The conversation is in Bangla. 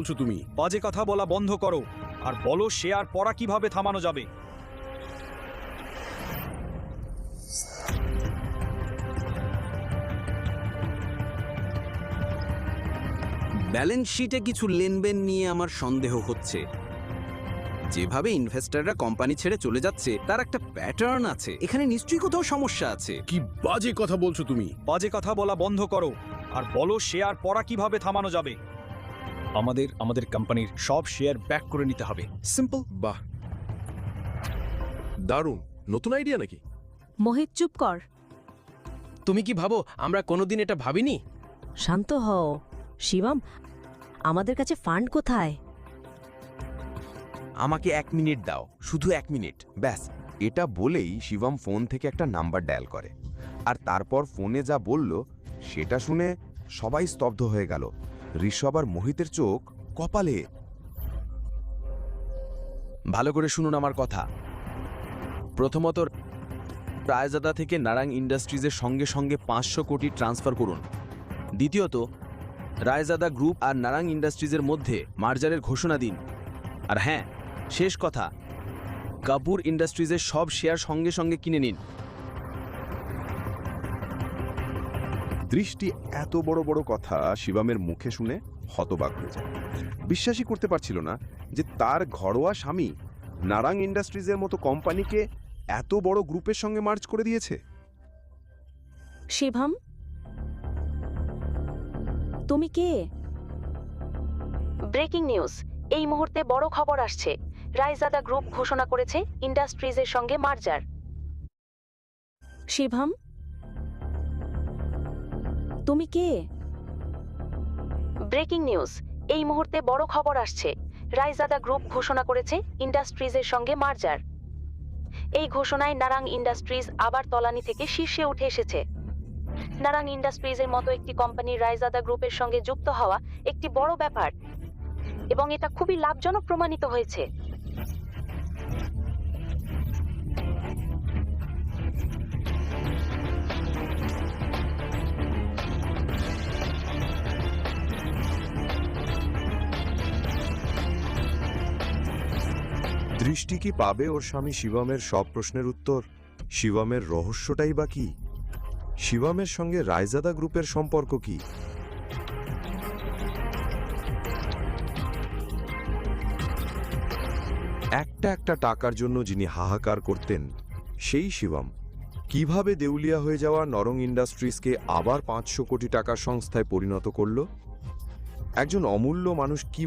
বলছো তুমি? বাজে কথা বলা বন্ধ করো। আর বলো শেয়ার পড়া কীভাবে থামানো যাবে? ব্যালেন্স শিটে কিছু লেনদেন নিয়ে আমার সন্দেহ হচ্ছে। যেভাবে ইনভেস্টররা কোম্পানি ছেড়ে চলে যাচ্ছে তার একটা প্যাটার্ন আছে। এখানে নিশ্চয়ই কোথাও সমস্যা আছে। কি বাজে কথা বলছো তুমি? বাজে কথা বলা বন্ধ করো। আর বলো শেয়ার পড়া কীভাবে থামানো যাবে? আমাদের আমাদের কোম্পানির সব শেয়ার ব্যাক করে নিতে হবে। সিম্পল বাহ। দারুণ। নতুন আইডিয়া নাকি? মোহিত চুপ কর। তুমি কি ভাবো আমরা কোনোদিন এটা ভাবিনি? শান্ত হও। শিবম আমাদের কাছে ফান্ড কোথায়? আমাকে এক মিনিট দাও শুধু এক মিনিট ব্যাস এটা বলেই শিবম ফোন থেকে একটা নাম্বার ডায়াল করে। আর তারপর ফোনে যা বলল সেটা শুনে সবাই স্তব্ধ হয়ে গেল। ঋষভ আর মোহিতের চোখ কপালে। ভালো করে শুনুন আমার কথা। প্রথমত, রায়জাদা থেকে নারাং ইন্ডাস্ট্রিজের সঙ্গে সঙ্গে পাঁচশো কোটি ট্রান্সফার করুন। দ্বিতীয়ত, রায়জাদা গ্রুপ আর নারাং ইন্ডাস্ট্রিজের মধ্যে মার্জারের ঘোষণা দিন। আর হ্যাঁ শেষ কথা, কাপুর ইন্ডাস্ট্রিজের সব শেয়ার সঙ্গে সঙ্গে কিনে নিন। দৃষ্টি এত বড় বড় কথা শিবমের মুখে শুনে হতবাক হয়ে যায়। বিশ্বাসই করতে পারছিল না যে তার ঘরোয়া স্বামী নারাং ইন্ডাস্ট্রিজের মতো কোম্পানিকে এত বড় গ্রুপের সঙ্গে মার্চ করে দিয়েছে। শিবম তুমি কে? ব্রেকিং নিউজ এই মুহূর্তে বড় খবর আসছে। রাইজাদা গ্রুপ ঘোষণা করেছে ইন্ডাস্ট্রিজের সঙ্গে মার্জার। শিবম তুমি কে? Breaking news. এই মুহূর্তে বড় খবর আসছে। রাইজাদা গ্রুপ ঘোষণা করেছে ইন্ডাস্ট্রিজের সঙ্গে মার্জার। এই ঘোষণায় নারাং ইন্ডাস্ট্রিজ আবার তলানি থেকে শীর্ষে উঠে এসেছে। নারাং ইন্ডাস্ট্রিজের মতো একটি কোম্পানি রাইজাদা গ্রুপের সঙ্গে যুক্ত হওয়া একটি বড় ব্যাপার। এবং এটা খুবই লাভজনক প্রমাণিত হয়েছে। দৃষ্টি কি পাবে ওর স্বামী শিবমের সব প্রশ্নের উত্তর? শিবমের রহস্যটাই বা কি? শিবমের সঙ্গে রায়জাদা গ্রুপের সম্পর্ক কি? একটা একটা টাকার জন্য যিনি হাহাকার করতেন, সেই শিবম। কীভাবে দেউলিয়া হয়ে যাওয়া নরং ইন্ডাস্ট্রিজকে আবার পাঁচশো কোটি টাকার সংস্থায় পরিণত করল? একজন অমূল্য মানুষ কি